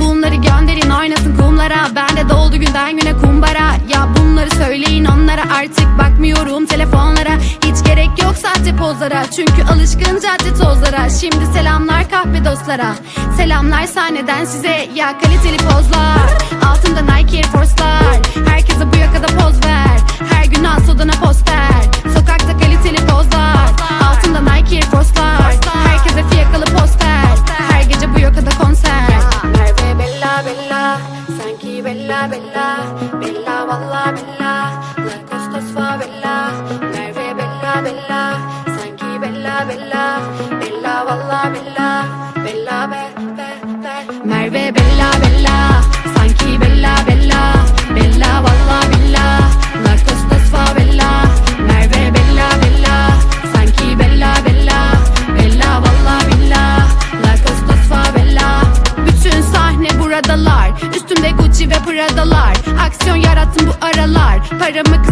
Bunları gönderin oynasın kumlara. Ben de doldu günden güne kumbara. Ya bunları söyleyin onlara. Artık bakmıyorum telefonlara. Hiç gerek yok sahte pozlara. Çünkü alışkın cadde tozlara. Şimdi selamlar kahve dostlara. Selamlar sahneden size. Ya kaliteli pozlar. Altında Nike Air Force'lar Sanki Bella Bella. Bella valla Bella. La Costas Favela Merve Bella. Bella Sanki Bella Bella. Bella valla Bella. Bella be be Prada'lar Aksiyon yarattım bu aralar. Paramı kıs-